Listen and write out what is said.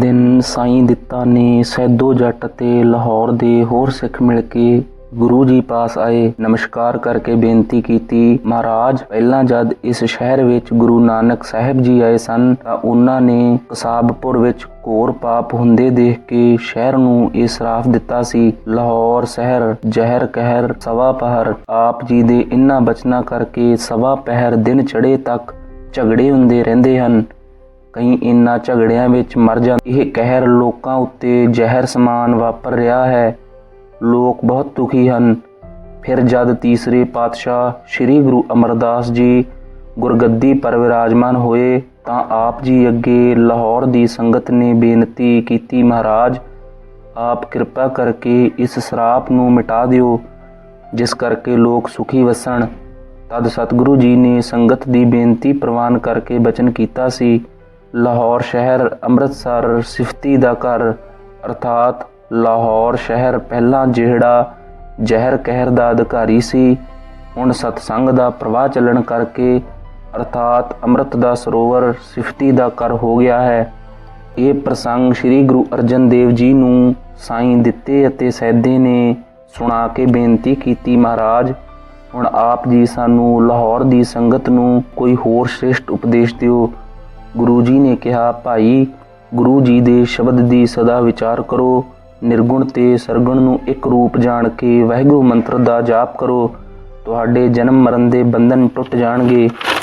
ਦਿਨ ਸਾਈਂ ਦਿੱਤਾ ਨੇ, ਸੈਦੋ ਜੱਟ ਤੇ ਲਾਹੌਰ ਦੇ ਹੋਰ ਸਿੱਖ ਮਿਲ ਕੇ ਗੁਰੂ ਜੀ ਪਾਸ ਆਏ। ਨਮਸਕਾਰ ਕਰਕੇ ਬੇਨਤੀ ਕੀਤੀ, ਮਹਾਰਾਜ, ਪਹਿਲਾਂ ਜਦ ਇਸ ਸ਼ਹਿਰ ਵਿੱਚ ਗੁਰੂ ਨਾਨਕ ਸਾਹਿਬ ਜੀ ਆਏ ਸਨ, ਤਾਂ ਉਹਨਾਂ ਨੇ ਕਸਾਬਪੁਰ ਵਿੱਚ ਘੋਰ ਪਾਪ ਹੁੰਦੇ ਦੇਖ ਕੇ ਸ਼ਹਿਰ ਨੂੰ ਇਹ ਸਰਾਫ ਦਿੱਤਾ ਸੀ। ਲਾਹੌਰ ਸ਼ਹਿਰ, ਜ਼ਹਿਰ ਕਹਿਰ, ਸਵਾ ਪਹਰ, ਆਪ ਜੀ ਦੇ ਇਨ੍ਹਾਂ ਬਚਨਾਂ ਕਰਕੇ ਸਵਾ ਪਹਿਰ ਦਿਨ ਚੜੇ ਤੱਕ ਝਗੜੇ ਹੁੰਦੇ ਰਹਿੰਦੇ ਹਨ। ਕਈ ਇਨ੍ਹਾਂ ਝਗੜਿਆਂ ਵਿੱਚ ਮਰ ਜਾਂਦੇ ਇਹ ਕਹਿਰ ਲੋਕਾਂ ਉੱਤੇ ਜ਼ਹਿਰ ਸਮਾਨ ਵਾਪਰ ਰਿਹਾ ਹੈ। ਲੋਕ ਬਹੁਤ ਦੁਖੀ ਹਨ। ਫਿਰ ਜਦ ਤੀਸਰੇ ਪਾਤਸ਼ਾਹ ਸ੍ਰੀ ਗੁਰੂ ਅਮਰਦਾਸ ਜੀ ਗੁਰਗੱਦੀ ਪਰ ਵਿਰਾਜਮਾਨ ਹੋਏ ਤਾਂ ਆਪ ਜੀ ਅੱਗੇ ਲਾਹੌਰ ਦੀ ਸੰਗਤ ਨੇ ਬੇਨਤੀ ਕੀਤੀ, ਮਹਾਰਾਜ, ਆਪ ਕਿਰਪਾ ਕਰਕੇ ਇਸ ਸਰਾਪ ਨੂੰ ਮਿਟਾ ਦਿਓ, ਜਿਸ ਕਰਕੇ ਲੋਕ ਸੁਖੀ ਵਸਣ। ਤਦ ਸਤਿਗੁਰੂ ਜੀ ਨੇ ਸੰਗਤ ਦੀ ਬੇਨਤੀ ਪ੍ਰਵਾਨ ਕਰਕੇ ਬਚਨ ਕੀਤਾ ਸੀ। ਲਾਹੌਰ ਸ਼ਹਿਰ, ਅੰਮ੍ਰਿਤਸਰ, ਸਿਫਤੀ ਦਾ ਘਰ, ਅਰਥਾਤ ਲਾਹੌਰ ਸ਼ਹਿਰ ਪਹਿਲਾਂ ਜਿਹੜਾ ਜ਼ਹਿਰ ਕਹਿਰ ਦਾ ਅਧਿਕਾਰੀ ਸੀ, ਹੁਣ ਸਤਸੰਗ ਦਾ ਪ੍ਰਵਾਹ ਚੱਲਣ ਕਰਕੇ ਅਰਥਾਤ ਅੰਮ੍ਰਿਤ ਦਾ ਸਰੋਵਰ ਸਿਫਤੀ ਦਾ ਘਰ ਹੋ ਗਿਆ ਹੈ। ਇਹ ਪ੍ਰਸੰਗ ਸ੍ਰੀ ਗੁਰੂ ਅਰਜਨ ਦੇਵ ਜੀ ਨੂੰ ਸਾਈਂ ਦਿੱਤੇ ਅਤੇ ਸੈਦੇ ਨੇ ਸੁਣਾ ਕੇ ਬੇਨਤੀ ਕੀਤੀ, ਮਹਾਰਾਜ, ਹੁਣ ਆਪ ਜੀ ਸਾਨੂੰ ਲਾਹੌਰ ਦੀ ਸੰਗਤ ਨੂੰ ਕੋਈ ਹੋਰ ਸ੍ਰੇਸ਼ਟ ਉਪਦੇਸ਼ ਦਿਓ। ਗੁਰੂ ਜੀ ਨੇ ਕਿਹਾ, ਭਾਈ, ਗੁਰੂ ਜੀ ਦੇ ਸ਼ਬਦ ਦੀ ਸਦਾ ਵਿਚਾਰ ਕਰੋ। ਨਿਰਗੁਣ ਤੇ ਸਰਗੁਣ ਨੂੰ ਇੱਕ ਰੂਪ ਜਾਣ ਕੇ ਵਾਹਿਗੁਰੂ ਮੰਤਰ ਦਾ ਜਾਪ ਕਰੋ। ਤੁਹਾਡੇ ਜਨਮ ਮਰਨ ਦੇ ਬੰਧਨ ਟੁੱਟ ਜਾਣਗੇ।